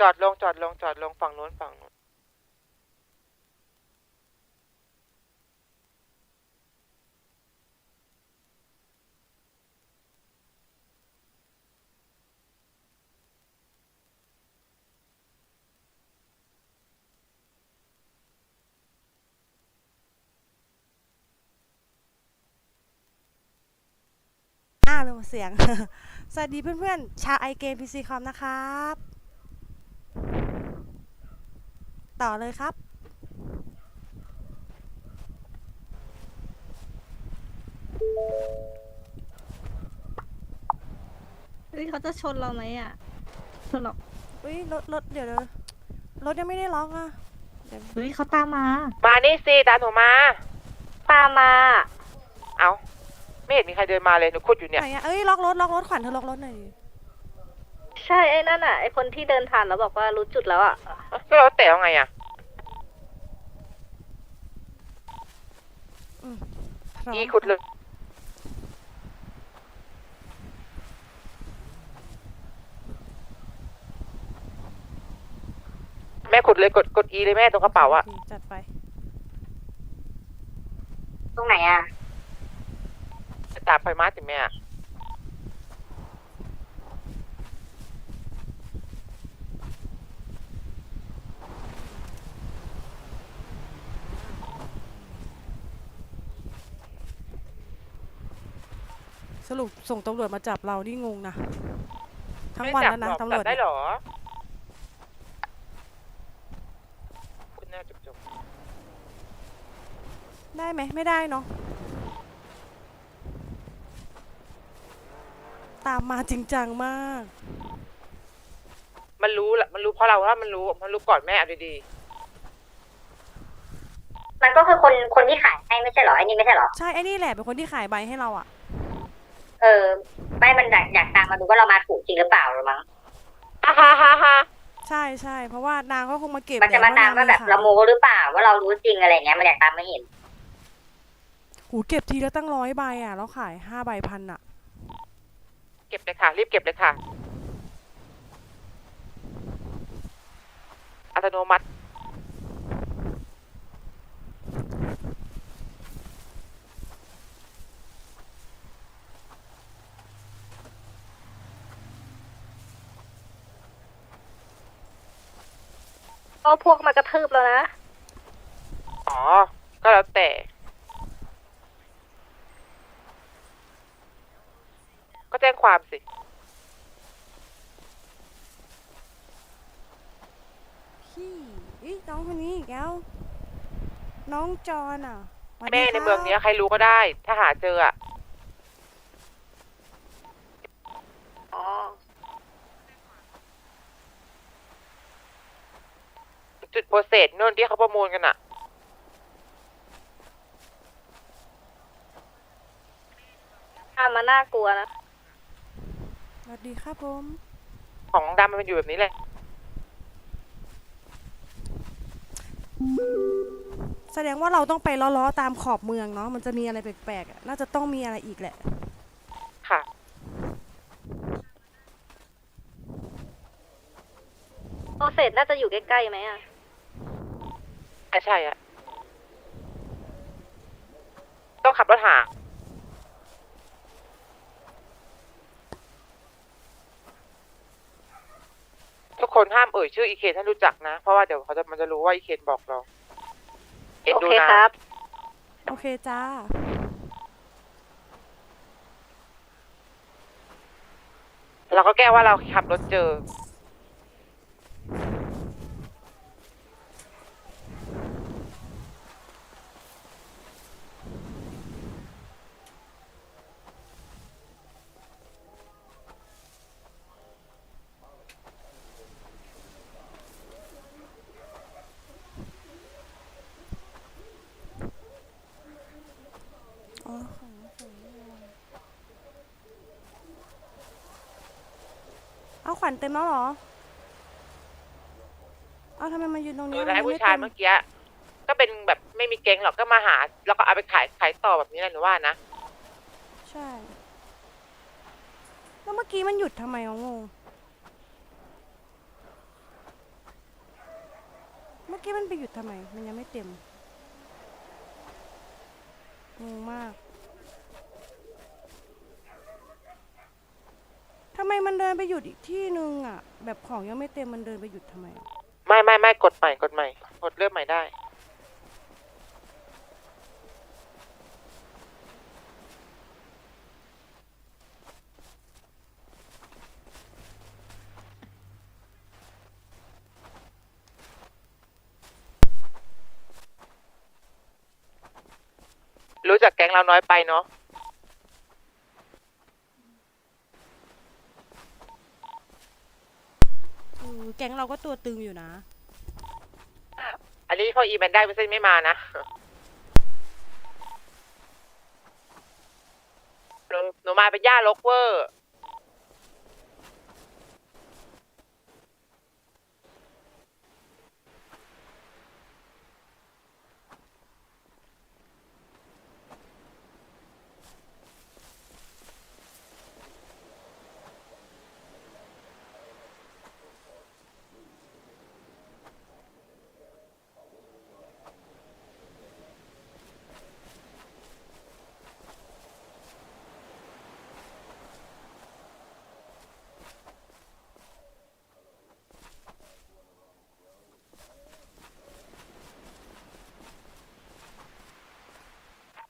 จอดลงจอดลงจอดลงฝั่งนู้นฝั่งนู้นอ่าลืมเสียง สวัสดีเพื่อนๆ ชาวไอเกมพีซีคอมนะครับ ต่อเลยครับ เฮ้ยเขาจะชนเราไหมอะชนหรอกอุ้ยรถรถเดี๋ยวเดี๋ยวรถยังไม่ได้ล็อกอะเดี๋ยวเฮ้ยเขาตามมา มานี่สิตามหนูมา ตามมาเอาไม่เห็นมีใครเดินมาเลยหนูคุดอยู่เนี่ยไหนอะเอ้ยล็อกรถล็อกรถขวัญเธอล็อกรถหน่อยดิใช่ไอ้นั่นอะไอ้คนที่เดินผ่านแล้วบอกว่ารู้จุดแล้วอะ ก็เราแตะยังไงอะพร้อมอีขุดเลยแม่ขุดเลยกดกดอีเลยแม่ตรงกระเป๋าอะโคจัดไป ตรงไหนอะ ตามไฟมาสิแม่ สรุปส่งตำรวจมาจับเรานี่งงนะ ทั้งวันแล้วนะไม่จับตำหรอวกจจับได้เนี่ยเหรอคุณน่าจบจบได้ไหมไม่ได้เนาะตามมาจริงจังมาก มันรู้ละมันรู้เพราะเราว่ามันรู้ มันรู้ก่อนแม่เอาดีมันก็คือคนคนที่ขายให้ไม่ใช่เหรอไอ้นี่ไม่ใช่เหรอ ใช่ไอ้นี่แหละเป็นคนที่ขายใบให้เราอะ เออ ไม่มันอยากอยากตามมาดูว่าเรามาถูกจริงหรือเปล่าหรือมั้งๆอะฮ่าฮ่าฮ่าใช่ใช่เพราะว่านางก็คงมาเก็บมันจะมาแหลตามว่าแบบขยเราโมหรือเปล่าว่าเรารู้จริงอะไรเงี้ยมันอยากตามไม่เห็นหูเก็บทีละตั้งร้อยใบอะแล้วขายห้าใบพันอะ เก็บเลยค่ะ รีบเก็บเลยค่ะ อัตโนมัติ เอาพวกมากระทืบแล้วนะ อ๋อ ก็แล้วแต่ ก็แจ้งความสิ พี่อีน้องคนนี้อีกแล้ว น้องจอนอะสวัสดีแม่ในครับเมืองเนี้ยใครรู้ก็ได้ ถ้าหาเจออะ จุดโปรเซสนู่นที่เขาประมูลกันอะตามมาน่ากลัวนะ สวัสดีครับผม ของดำมันเป็นอยู่แบบนี้แหละ แสดงว่าเราต้องไปล้อๆตามขอบเมืองเนาะ มันจะมีอะไรแปลกๆอะน่าจะต้องมีอะไรอีกแหละ ค่ะ โปรเซสน่าจะอยู่ใกล้ๆไหมอะ ใช่ใช่อะต้องขับรถหา ทุกคนห้ามเอ่ยชื่ออีเคนให้รู้จักนะ เพราะว่าเดี๋ยวเขาจะมันจะรู้ว่าอีเคนบอกเราเอ็นโอดูเคนะ ครับ โอเคจ้า เราก็แก้ว่าเราขับรถเจออ๋อของของเอา ขวัญเต็มแล้วเหรอ เอาทำไมมายืนตรงเอนี้อแล้วไอ้นผู้ไม่ชายต็เมื่อกี้ก็เป็นแบบไม่มีเก๊งหรอกก็มาหา แล้วก็เอาไปขายขายต่อแบบนี้แหละหนูว่านะใช่ แล้วเมื่อกี้มันหยุดทำไมวะงงกี้มันไปหยุดทำไม มันยังไม่เต็ม งงมาก ทำไมมันเดินไปหยุดอีกที่นึงอะ แบบของยังไม่เต็มมันเดินไปหยุดทำไมอะไม่ไม่ไม่กดใหม่กดใหม่กดเริ่มใหม่ได้ รู้จักแก๊งเราน้อยไปเนาะ เออแก๊ งเราก็ตัวตึงอยู่นะ อันนี้พออีแมนได้ไม่ใช่ไม่มานะหนูหนูมาเป็นย่าลกเวอร์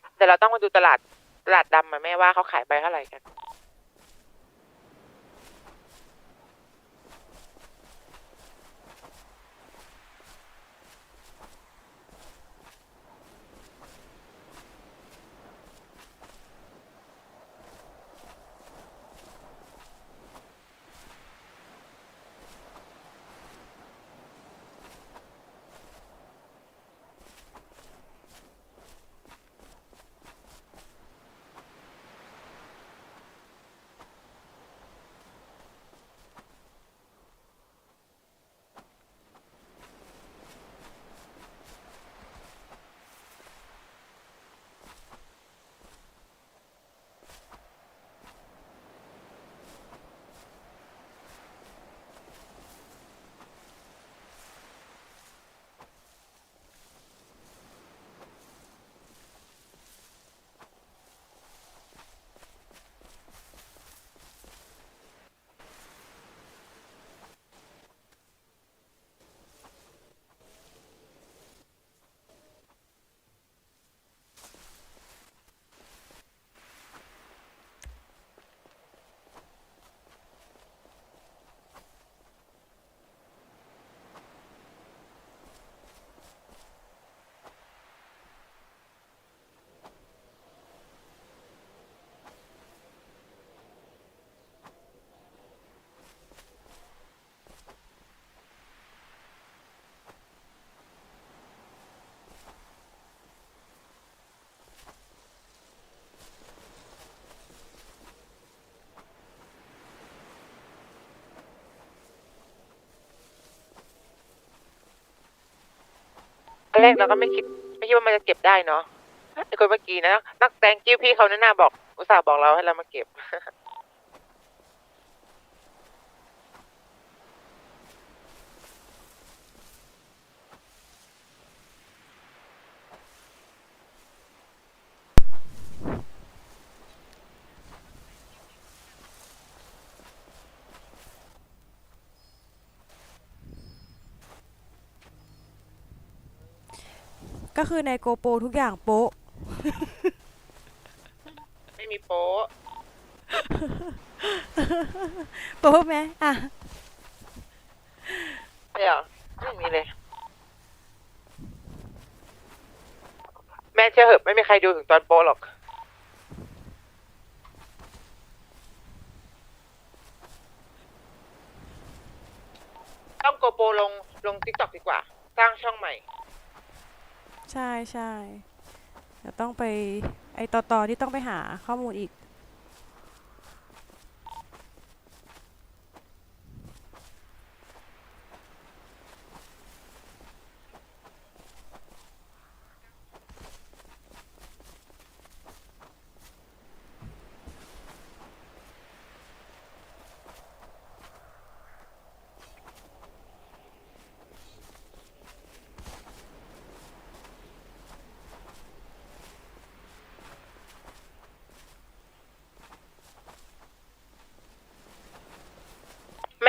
แต่ เราต้องมาดูตลาดตลาดดำมาแม่ว่าเขาขายไปเท่าไหร่กัน แรกเราก็ไม่คิดไม่คิดว่ามันจะเก็บได้เนาะไอ้คนเมื่อกี้นะนักแตงกิ้วพี่เขานั่นน่าบอก อุตส่าห์บอกเราให้เรามาเก็บ ก็คือในโกโปรทุกอย่างโป๊ะ ไม่มีโป๊ะโป๊ะไหมอะ ไม่เหรอไม่มีเลย แม่เชื่อเหอะไม่มีใครดูถึงตอนโป๊ะหรอก ต้องโกโปรลงลงติ๊กต็อกดีกว่า สร้างช่องใหม่ ใช่ใช่เดี๋ยวต้องไปไอต่อต่อที่ต้องไปหาข้อมูลอีก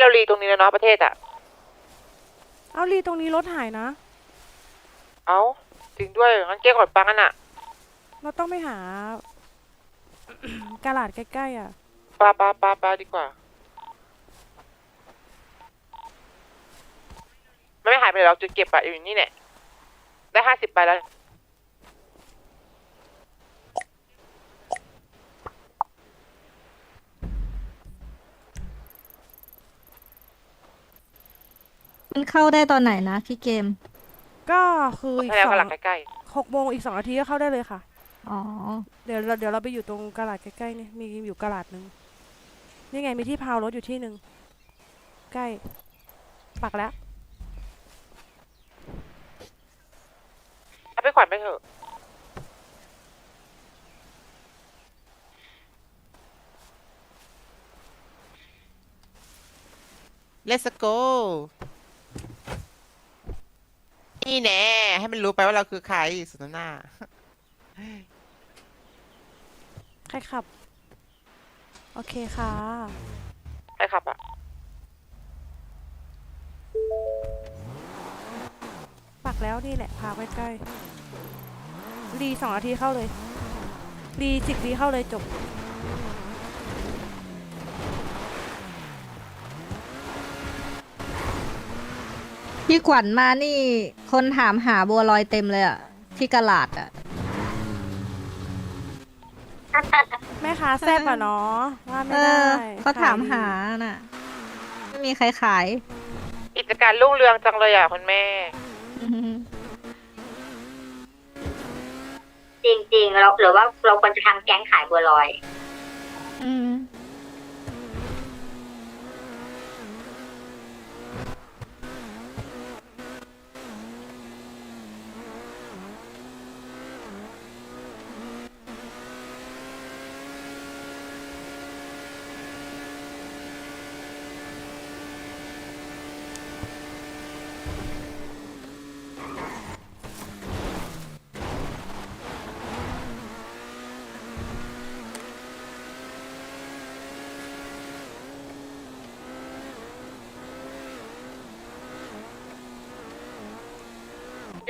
เรารีตรงนี้แล้วเนาะประเทศอะเอารีตรงนี้รถหายนะ เอ้าจริงด้วยงั้นเก๊กอดปังกันอะเราต้องไปหา กาลาดใกล้ๆอะปลาปลาปลาปลาดีกว่ามันไม่หายไปไหนหรอกจุดเก็บอะอยู่นี่แหละได้ห้าสิบใบแล้ว มันเข้าได้ตอนไหนนะพี่เกม ก็คืออีกให้แล้วสกอระหลังกใกล้หกโมงอีกสองนาทีก็เข้าได้เลยค่ะ อ๋อ เดี๋ยวเราเดี๋ยวเราไปอยู่ตรงกาลาดใกล้ๆนี่มีอยู่กาลาดหนึ่งนี่ไงมีที่พาวรถอยู่ที่หนึ่งใกล้ ปักแล้วๆเอาไปขวัญไปเถอะ Let's go นี่แน่ ให้มันรู้ไปว่าเราคือใครสุนทรหน้า ใครขับ โอเคค่ะ ใครขับอะปักแล้วนี่แหละ พาใกล้ๆรีสองนาทีเข้าเลย รีสิบรีเข้าเลยจบ พี่ขวัญมานี่ คนถามหาบัวลอยเต็มเลยอะที่กะลาดอะแม่ค้าแซบอะเนาะว่าไม่เอได้อเขาถามขยดีหาน่ะไม่มีใครขายกิจการรุ่งเรืองจังเลยอะคุณแม่ อืมจริงๆเราหรือว่าเราควรจะทำแก๊งขายบัวลอย อืม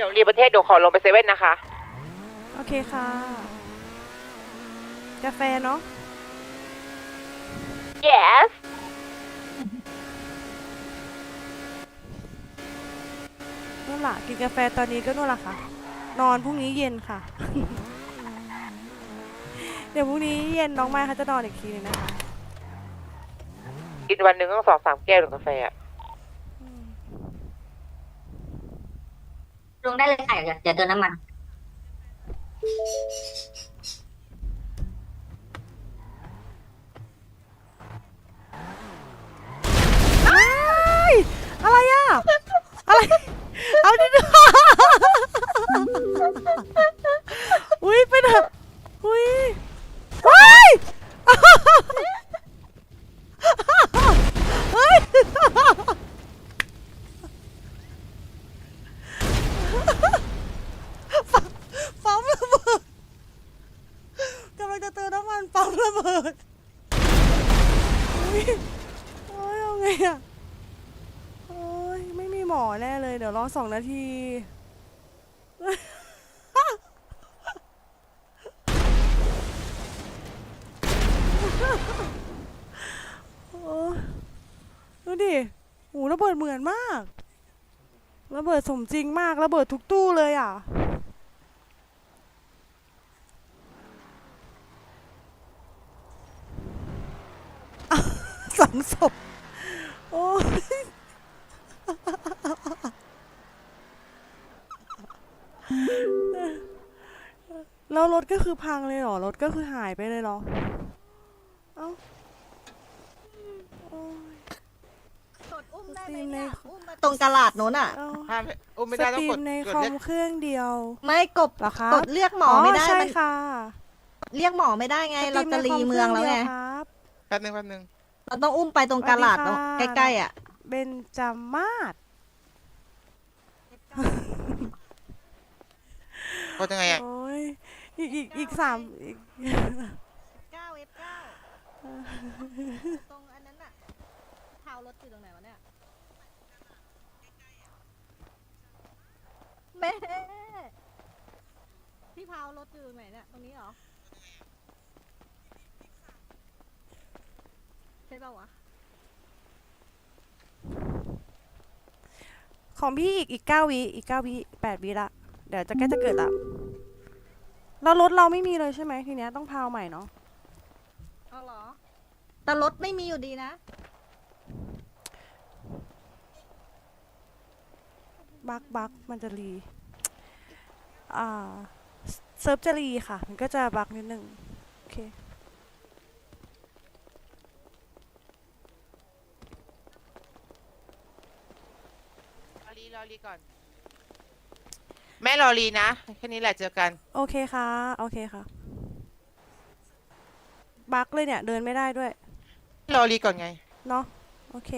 ดี๋ยวรีประเทศเดี๋ยวขอลงไปเซเว่นนะคะ โอเคค่ะ กาแฟเนาะ yes นู่นล่ะกินกาแฟตอนนี้ก็นู่นล่ะค่ะ นอนพรุ่งนี้เย็นค่ะ เดี๋ยวพรุ่งนี้เย็นน้องไม้เขาจะนอนอีกทีนึงนะคะ กินวันหนึ่งต้องสองสามแก้วถึงกาแฟอะ ลงได้เลยค่ะเดี๋ยวเดี๋ยวเติมน้ำมัน อะไรอะ อะไร เอาดิ อุ้ยไปเถอะอุ้ยว้ายเฮ้ยปั๊มระเบิดกำลังจะเติมน้ำมันปั๊มระเบิด ยโอ้ยเอาไงอะโอ้ยไม่มีหมอแน่เลย เดี๋ยวรอสองนาที โอ้ดูดิหูระเบิดเหมือนมาก ระเบิดสมจริงมาก ระเบิดทุกตู้เลยอะ สอ งศพ โอ้ยแล้วรถก็คือพังเลยเหรอ รถก็คือหายไปเลยเหรอ เอ้าโอ้ย กดอุ้มได้สตไหมรีมในเนี่ยอุ้มมาตรงกะลาดโน้นอะ เอ้าถ้าไม่อุ้มไม่สได้ตต้องรีกมดในกคดอเรียมกเครื่องเดียว ไม่กบเหรอคะกดเรียกหมอไม่ได้ใช่มันค่ะเรียกหมอไม่ได้ไงสตเรามจะในรีคเมืองแล้วไงครื่ดียครับ แป๊บนึงแป๊บนึง เราต้องอุ้มไปตรงกะลาดเนอะสวัสดีค่ะ ใกล้ๆอะ เบนจามาศกดยังไงอะโอ้ยอีกอีกอีกสามอีกเก้าเอฟเก้าตรงอันนั้นอะเท้ารถถอยู่ตรงไหนวะเนี่ยแม่พี่พาวรถอยู่ตรงไหนเนี่ยตรงนี้เหรอ ช่ป่าวะของพี่อีกอีกเก้าวิอีกเก้าวิแปดวิละ เดี๋ยวจะใกล้จะเกิดละแล้วรถเราไม่มีเลยใช่ไหมทีเนี้ยต้องพาวใหม่เนาะเอาเหรอ แต่รถไม่มีอยู่ดีนะ บักบักมันจะรีอ่าเซิร์ฟจะรีค่ะ มันก็จะบักนิดนึง โอเค รอรีรอรีก่อน แม่รอรีนะ แค่นี้แหละเจอกัน โอเคค่ะ โอเคค่ะ บักเลยเนี่ย เดินไม่ได้ด้วยรอรีก่อนไง เนาะโอเค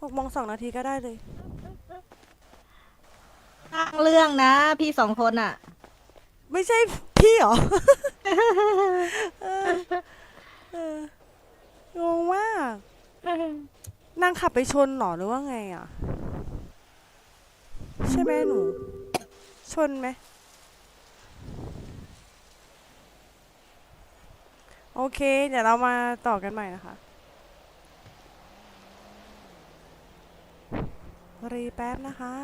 หกโมงสองนาทีก็ได้เลย สร้างเรื่องนะ พี่สองคนอะ ไม่ใช่พี่เหรอ เออเอองงมาก นางขับไปชนหรอหรือว่าไงอะ ใช่ไหมหนู ชนไหมโอเค เดี๋ยวเรามาต่อกันใหม่นะคะ รีแป๊บนะคะ